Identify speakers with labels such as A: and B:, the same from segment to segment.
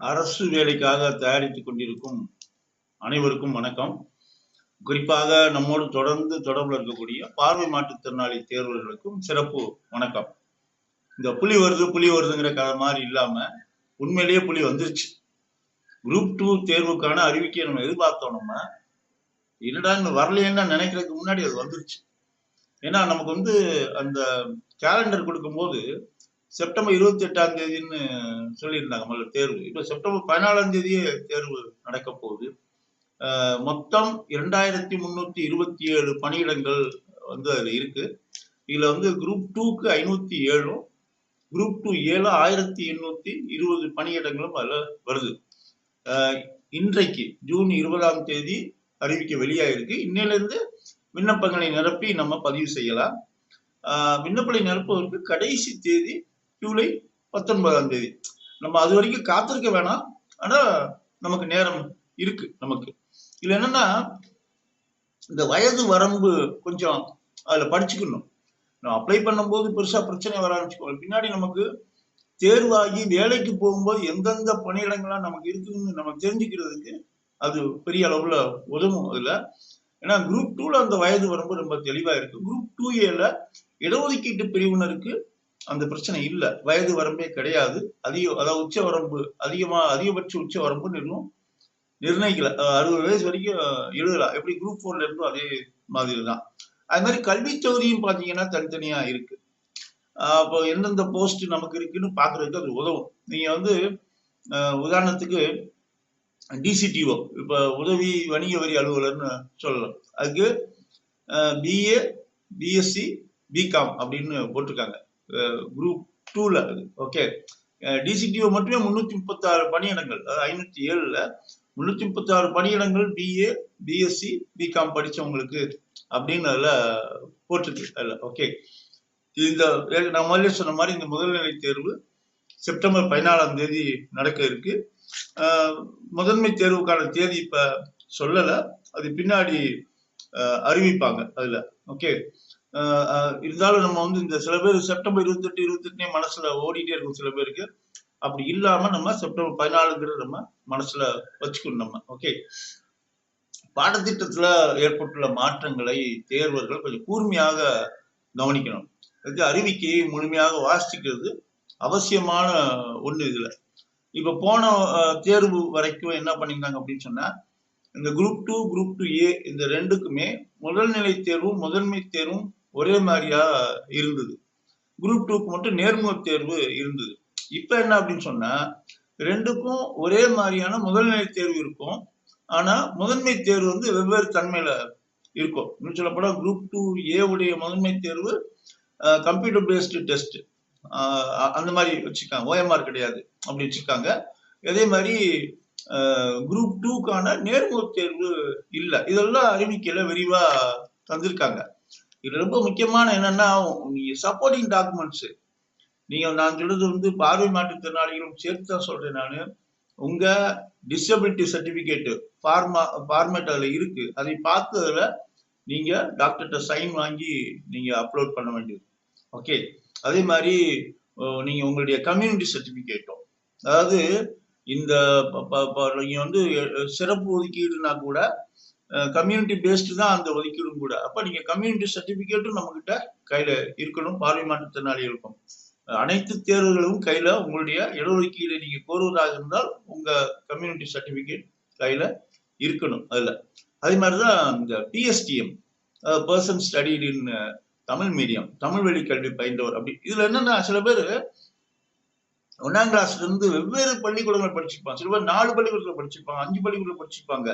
A: அரசு வேலைக்காக தயாரித்துக் கொண்டிருக்கும் அனைவருக்கும் வணக்கம். குறிப்பாக நம்மோடு தொடர்ந்து தொடர்பில் இருக்கக்கூடிய பார்வை மாற்றுத்திறனாளி தேர்வர்களுக்கும் சிறப்பு வணக்கம். இந்த புலி வருது புலி வருதுங்கிற கதை மாதிரி இல்லாம உண்மையிலேயே புலி வந்துருச்சு. குரூப் டூ தேர்வுக்கான அறிவிக்கையை நம்ம எதிர்பார்த்தோம் நம்ம. என்னடா இன்னும் வரலையேன்னு நினைக்கிறதுக்கு முன்னாடி அது வந்துருச்சு. ஏன்னா நமக்கு வந்து அந்த கேலண்டர் கொடுக்கும்போது செப்டம்பர் இருபத்தி எட்டாம் தேதின்னு சொல்லியிருந்தாங்க முதல்ல தேர்வு. இப்போ செப்டம்பர் பதினாலாம் தேதியே தேர்வு நடக்க போகுது. மொத்தம் இரண்டாயிரத்தி முன்னூத்தி இருபத்தி ஏழு பணியிடங்கள் வந்து அதில் இருக்கு. இதுல வந்து குரூப் டூக்கு ஐநூத்தி ஏழும் குரூப் டூ ஏழு ஆயிரத்தி எண்ணூத்தி இருபது பணியிடங்களும் அதில் வருது. இன்றைக்கு ஜூன் இருபதாம் தேதி அறிவிக்க வெளியாயிருக்கு. இன்னிலிருந்து விண்ணப்பங்களை நிரப்பி நம்ம பதிவு செய்யலாம். விண்ணப்பங்களை நிரப்புவதற்கு கடைசி தேதி ஜூலை பத்தொன்பதாம் தேதி. நம்ம அது வரைக்கும் காத்திருக்க வேணாம். ஆனா நமக்கு நேரம் இருக்கு நமக்கு. இதுல என்னன்னா இந்த வயது வரம்பு கொஞ்சம் அதுல படிச்சுக்கணும். நம்ம அப்ளை பண்ணும்போது பெருசா பிரச்சனை வர ஆரம்பிச்சுக்கோங்க பின்னாடி நமக்கு தேர்வாகி வேலைக்கு போகும்போது எந்தெந்த பணியிடங்கள்லாம் நமக்கு இருக்குன்னு நம்ம தெரிஞ்சுக்கிறதுக்கு அது பெரிய அளவுல உதவும் அதுல. ஏன்னா குரூப் டூல அந்த வயது வரம்பு ரொம்ப தெளிவா இருக்கு. குரூப் டூ ஏல இடஒதுக்கீட்டு பிரிவினருக்கு அந்த பிரச்சனை இல்ல. வயது வரம்பே கிடையாது. அதிக அதாவது உச்ச வரம்பு அதிகமா அதிகபட்ச உச்ச வரம்பு இன்னும் நிர்ணயிக்கல. அறுபது வயசு வரைக்கும் எழுதலாம் எப்படி குரூப் ஃபோர்ல இருந்தும் அதே மாதிரி தான் அது மாதிரி கல்வி தொகுதியும் பாத்தீங்கன்னா தனித்தனியா இருக்கு. அப்போ எந்தெந்த போஸ்ட் நமக்கு இருக்குன்னு பாக்குறதுக்கு அது உதவும். நீங்க வந்து உதாரணத்துக்கு டிசிடிஓ இப்ப உதவி வணிக வரி அலுவலர்னு சொல்லலாம். அதுக்கு பிஏ பிஎஸ்சி பிகாம் அப்படின்னு போட்டிருக்காங்க. குரூப் டூல அது ஓகே டிசிடிஓ மட்டுமே முன்னூத்தி முப்பத்தி ஆறு பணியிடங்கள். அதாவது ஐநூத்தி ஏழுல முன்னூத்தி முப்பத்தி ஆறு பணியிடங்கள் பிஏ பிஎஸ்சி பிகாம் படிச்சவங்களுக்கு அப்படின்னு அதுல போட்டிருக்கு அதுல. ஓகே இந்த நான் முதல்ல சொன்ன மாதிரி இந்த முதல்நிலை தேர்வு செப்டம்பர் பதினாலாம் தேதி நடக்க இருக்கு. முதன்மை தேர்வுக்கான தேதி இப்ப சொல்லல. அது பின்னாடி அறிவிப்பாங்க அதுல. ஓகே இருந்தாலும் நம்ம வந்து இந்த சில பேர் செப்டம்பர் இருபத்தெட்டு இருபத்தெட்டுனே மனசுல ஓடிட்டே இருக்கும் சில பேருக்கு. அப்படி இல்லாம நம்ம செப்டம்பர் பதினாலுங்கிறது நம்ம மனசுல வச்சுக்கணும் நம்ம ஓகே பாடத்திட்டத்துல ஏற்பட்டுள்ள மாற்றங்களை தேர்வர்கள் கொஞ்சம் கூர்மையாக கவனிக்கணும். இது அறிவிக்கையை முழுமையாக வாசிக்கிறது அவசியமான ஒண்ணு இதுல. இப்ப போன தேர்வு வரைக்கும் என்ன பண்ணியிருந்தாங்க அப்படின்னு சொன்னா இந்த group two group two A இந்த ரெண்டுக்குமே முதல்நிலை தேர்வும் முதன்மை தேர்வும் ஒரே மாதிரியா இருந்தது. குரூப் டூக்கு மட்டும் நேர்முக தேர்வு இருந்தது. இப்ப என்ன அப்படின்னு சொன்னா ரெண்டுக்கும் ஒரே மாதிரியான முதல்நிலை தேர்வு இருக்கும். ஆனா முதன்மை தேர்வு வந்து வெவ்வேறு தன்மையில இருக்கும். இன்னும் சொல்லப்போனா குரூப் டூ ஏ உடைய முதன்மை தேர்வு கம்ப்யூட்டர் பேஸ்டு டெஸ்ட் அந்த மாதிரி வச்சுக்காங்க ஓஎம்ஆர் கிடையாது. அப்படி வச்சிருக்காங்க. அதே மாதிரி குரூப் டூக்கான நேர்முக தேர்வு இல்லை. இதெல்லாம் அறிவிக்கையில விரிவா தந்திருக்காங்க. இது ரொம்ப முக்கியமான என்னன்னா நீங்க சப்போர்ட்டிங் டாக்குமெண்ட்ஸ் நீங்க நான் சொல்றது வந்து பார்வை மாற்றுத்திறனாளிகளும் சேர்த்து தான் சொல்றேன் நான். உங்க டிசபிலிட்டி சர்டிபிகேட் ஃபார்மா ஃபார்மேட் அதுல இருக்கு. அதை பார்த்து அதுல நீங்க டாக்டர்கிட்ட சைன் வாங்கி நீங்க அப்லோட் பண்ண வேண்டியது. ஓகே அதே மாதிரி நீங்க உங்களுடைய கம்யூனிட்டி சர்டிபிகேட்டும் அதாவது இந்த நீங்க வந்து சிறப்பு ஒதுக்கீடுனா கூட கம்யூனிட்டி பேஸ்டு தான் அந்த ஒதுக்கீடும் கூட. அப்போ நீங்கள் கம்யூனிட்டி சர்டிஃபிகேட்டும் நம்மக்கிட்ட கையில் இருக்கணும். பார்வை மாற்றுத்திறனாளிகளுக்கும் அனைத்து தேர்வுகளும் கையில் உங்களுடைய இடஒதுக்கீடு நீங்கள் கோருவதாக இருந்தால் உங்கள் கம்யூனிட்டி சர்டிஃபிகேட் கையில் இருக்கணும் அதில். அதே மாதிரி தான் இந்த PSTM person studied in Tamil medium Tamil வழி கல்வி பயின்றவர். அப்படி இதில் என்னென்னா சில பேர் ஒன்னாம் கிளாஸ்ல இருந்து வெவ்வேறு பள்ளிக்கூடங்கள் படிச்சிருப்பாங்க சில நாலு பள்ளிக்கூடத்துல படிச்சிருப்பாங்க அஞ்சு பள்ளிக்கூடத்துல படிச்சிருப்பாங்க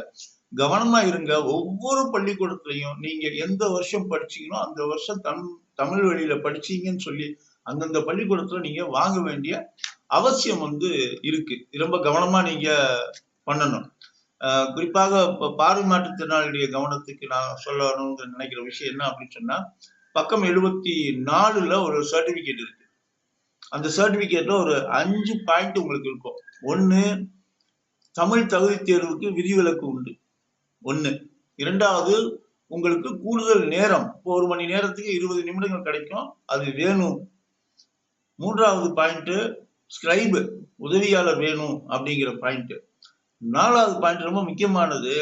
A: கவனமா இருங்க. ஒவ்வொரு பள்ளிக்கூடத்துலயும் நீங்க எந்த வருஷம் படிச்சீங்களோ அந்த வருஷம் தமிழ் தமிழ் வழியில படிச்சீங்கன்னு சொல்லி அந்தந்த பள்ளிக்கூடத்துல நீங்க வாங்க வேண்டிய அவசியம் வந்து இருக்கு. ரொம்ப கவனமா நீங்க பண்ணணும். குறிப்பாக இப்போ பார்வை மாற்றுத்திறனாளியுடைய கவனத்துக்கு நான் சொல்லணும்னு நினைக்கிற விஷயம் என்ன அப்படின்னு சொன்னா பக்கம் எழுபத்தி நாலுல ஒரு சர்டிபிகேட் இருக்கு. அந்த சர்டிபிகேட்ல ஒரு அஞ்சு பாயிண்ட் உங்களுக்கு இருக்கும். ஒன்னு தமிழ் தகுதி தேர்வுக்கு விதிவிலக்கு உண்டு. ஒன்னு இரண்டாவது உங்களுக்கு கூடுதல் நேரம் இப்போ ஒரு மணி நேரத்துக்கு இருபது நிமிடங்கள் கிடைக்கும் அது வேணும். மூன்றாவது பாயிண்ட்டு ஸ்கிரைபு உதவியாளர் வேணும் அப்படிங்கிற பாயிண்ட்டு நாலாவது பாயிண்ட் ரொம்ப முக்கியமானது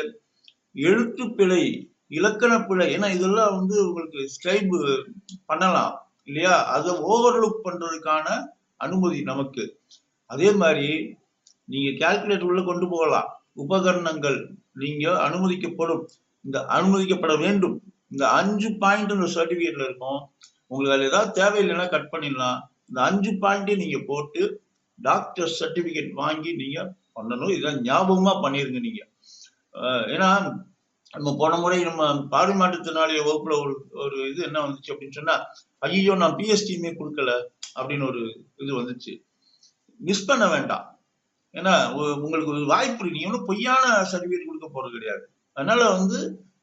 A: எழுத்து பிழை இலக்கண பிழை ஏன்னா இதெல்லாம் வந்து உங்களுக்கு ஸ்கிரைபு பண்ணலாம். இல்லையா? அதை ஓவர்லுக் பண்றதுக்கான அனுமதி நமக்கு. அதே மாதிரி நீங்க கால்குலேட்டர் உள்ள கொண்டு போகலாம். உபகரணங்கள் நீங்க அனுமதிக்கப்படும். இந்த அனுமதிக்கப்பட வேண்டும். இந்த அஞ்சு பாயிண்ட் இந்த சர்டிபிகேட்ல இருக்கும். உங்களுக்கு அதில் ஏதாவது தேவையில்லைன்னா கட் பண்ணிடலாம். இந்த அஞ்சு பாயிண்ட்டையும் நீங்க போட்டு டாக்டர் சர்டிபிகேட் வாங்கி நீங்க பண்ணணும். இதான் ஞாபகமா பண்ணிருங்க நீங்க. ஏன்னா நம்ம போன முறை நம்ம பார்வை வகுப்புல ஒரு ஒரு இது என்ன வந்துச்சு அப்படின்னு சொன்னா ஐயோ நான் பிஎஸ்டியுமே கொடுக்கல அப்படின்னு ஒரு இது வந்துச்சு. மிஸ் பண்ண வேண்டாம். ஏன்னா உங்களுக்கு ஒரு வாய்ப்பு இருக்கு. நீங்க ஒன்றும் பொய்யான சர்டிபிகேட் கொடுக்க போறது கிடையாது. அதனால வந்து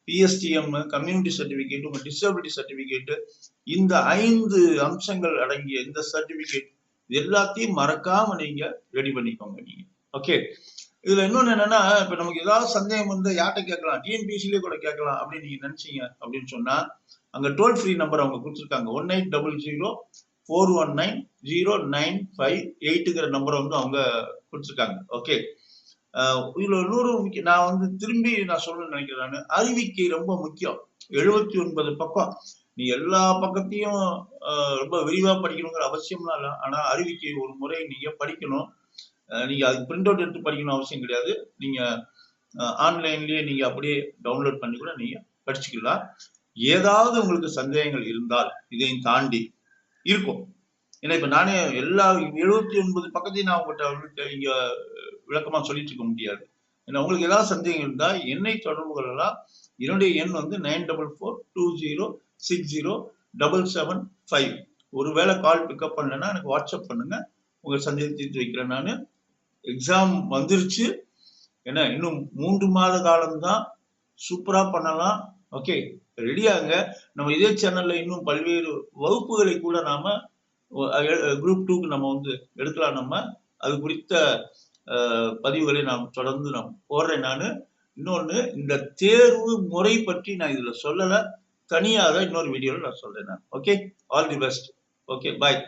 A: பிஎஸ்டிஎம் கம்யூனிட்டி சர்டிபிகேட் உங்க டிசபிலிட்டி சர்டிபிகேட் இந்த ஐந்து அம்சங்கள் அடங்கிய இந்த சர்டிபிகேட் எல்லாத்தையும் மறக்காம நீங்க ரெடி பண்ணிக்கோங்க நீங்க. ஓகே இதுல இன்னொன்னு என்னன்னா இப்ப நமக்கு ஏதாவது சந்தேகம் வந்து யார்கிட்ட கேட்கலாம்? டிஎன்பிசிலே கூட கேட்கலாம் அப்படின்னு நீங்க நினைச்சீங்க அப்படின்னு சொன்னா அங்க டோல் ஃப்ரீ நம்பர் அவங்க கொடுத்துருக்காங்க. One eight double zero four one nine zero nine five எயிட்டுங்கிற நம்பரை வந்து அவங்க கொடுத்துருக்காங்க. ஓகே இதுல இன்னொரு முக்கிய நான் வந்து திரும்பி நான் சொல்லணும்னு நினைக்கிறேன் அறிவிக்கை ரொம்ப முக்கியம். எழுபத்தி ஒன்பது பக்கம். நீ எல்லா பக்கத்தையும் ரொம்ப விரிவா படிக்கணுங்கிற அவசியம்லாம் இல்லை. ஆனா அறிவிக்கை ஒரு முறை நீங்க படிக்கணும். நீங்கள் நீங்க அதுக்கு பிரிண்ட் அவுட் எடுத்து படிக்கணும் அவசியம் கிடையாது. நீங்க ஆன்லைன்லயே நீங்க அப்படியே டவுன்லோட் பண்ணி கூட நீங்க படிச்சுக்கலாம். ஏதாவது உங்களுக்கு சந்தேகங்கள் இருந்தால் இதையும் தாண்டி இருக்கும். ஏன்னா இப்ப நானே எல்லா எழுபத்தி ஒன்பது பக்கத்தையும் நான் உங்கள்கிட்ட வந்து இங்க விளக்கமா சொல்லிட்டு இருக்க முடியாது. ஏன்னா உங்களுக்கு ஏதாவது சந்தேகம் இருந்தால் என்னை தொடர்பு கொள்ளலாம். என்னுடைய எண் வந்து nine double four two zero six zero double seven five ஒருவேளை கால் பிக்கப் பண்ணலன்னா எனக்கு வாட்ஸ்அப் பண்ணுங்க. உங்கள் சந்தேகத்தை வைக்கிறேன் நான். எக்ஸாம் வந்துருச்சு. ஏன்னா இன்னும் மூன்று மாத காலம்தான். சூப்பரா பண்ணலாம். ஓகே ரெடியாங்க நம்ம இதே சேனல்ல இன்னும் பல்வேறு வகுப்புகளை கூட நாம குரூப் டூக்கு நம்ம வந்து எடுக்கலாம். நம்ம அது குறித்த பதிவுகளை நாம் தொடர்ந்து நான் போடுறேன் நான். இன்னொன்னு இந்த தேர்வு முறை பற்றி நான் இதுல சொல்லல. தனியாக இன்னொரு வீடியோவில் நான் சொல்றேன் நான். Okay all the best okay bye